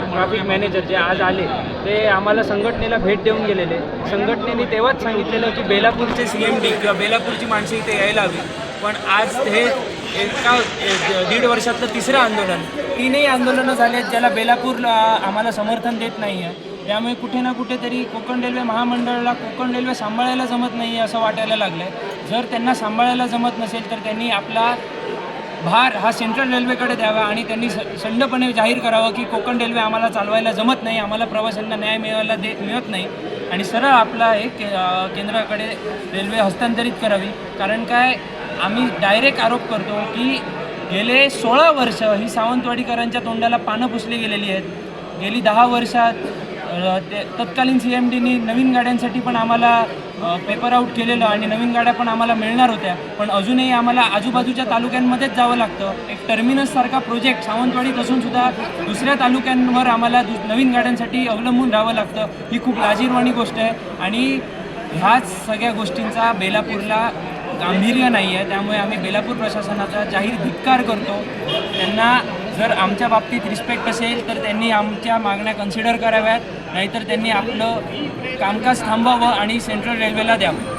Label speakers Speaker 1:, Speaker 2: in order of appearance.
Speaker 1: Traffic manager जे आज आले ते आम्हाला संघटनेला भेट देऊन गेलेले. संघटनेने तेव्हाच सांगितलेलं की बेलापूरचे सी एम डी किंवा बेलापूरची माणसं इथे यायला हवी पण आज हे एका दीड वर्षातलं तिसरं आंदोलन. तीनही आंदोलनं झाली आहेत ज्याला बेलापूरला आम्हाला समर्थन देत नाही आहे त्यामुळे कुठे ना कुठेतरी कोकण रेल्वे महामंडळाला कोकण रेल्वे सांभाळायला जमत नाही आहे असं वाटायला लागलं आहे जर त्यांना सांभाळायला जमत नसेल तर त्यांनी आपला भार हा सेंट्रल रेल्वेकडे द्यावा आणि त्यांनी स संडपणे जाहीर करावं की कोकण रेल्वे आम्हाला चालवायला जमत नाही आम्हाला प्रवाशांना न्याय मिळायला दे मिळत नाही. आणि सरळ आपला हे के केंद्राकडे रेल्वे हस्तांतरित करावी. कारण काय आम्ही डायरेक्ट आरोप करतो की गेले सोळा वर्ष ही सावंतवाडीकरांच्या तोंडाला पानं पुसली गेलेली आहेत. गेली दहा वर्षात ते तत्कालीन सी एम डीनी नवीन गाड्यांसाठी पण आम्हाला पेपर आऊट केलेलं आणि नवीन गाड्या पण आम्हाला मिळणार होत्या. पण अजूनही आम्हाला आजूबाजूच्या तालुक्यांमध्येच जावं लागतं. एक टर्मिनससारखा प्रोजेक्ट सावंतवाडीत असूनसुद्धा दुसऱ्या तालुक्यांवर आम्हाला दु नवीन गाड्यांसाठी अवलंबून राहावं लागतं. ही खूप लाजीरवाणी गोष्ट आहे आणि ह्याच सगळ्या गोष्टींचा बेलापूरला गांभीर्य नाही आहे त्यामुळे आम्ही बेलापूर प्रशासनाचा जाहीर धिक्कार करतो. त्यांना जर आमच्या बाबतीत रिस्पेक्ट असेल तर त्यांनी आमच्या मागण्या कन्सिडर कराव्यात. नाहीतर त्यांनी आपलं कामकाज थांबवावं आणि सेंट्रल रेल्वेला द्यावं.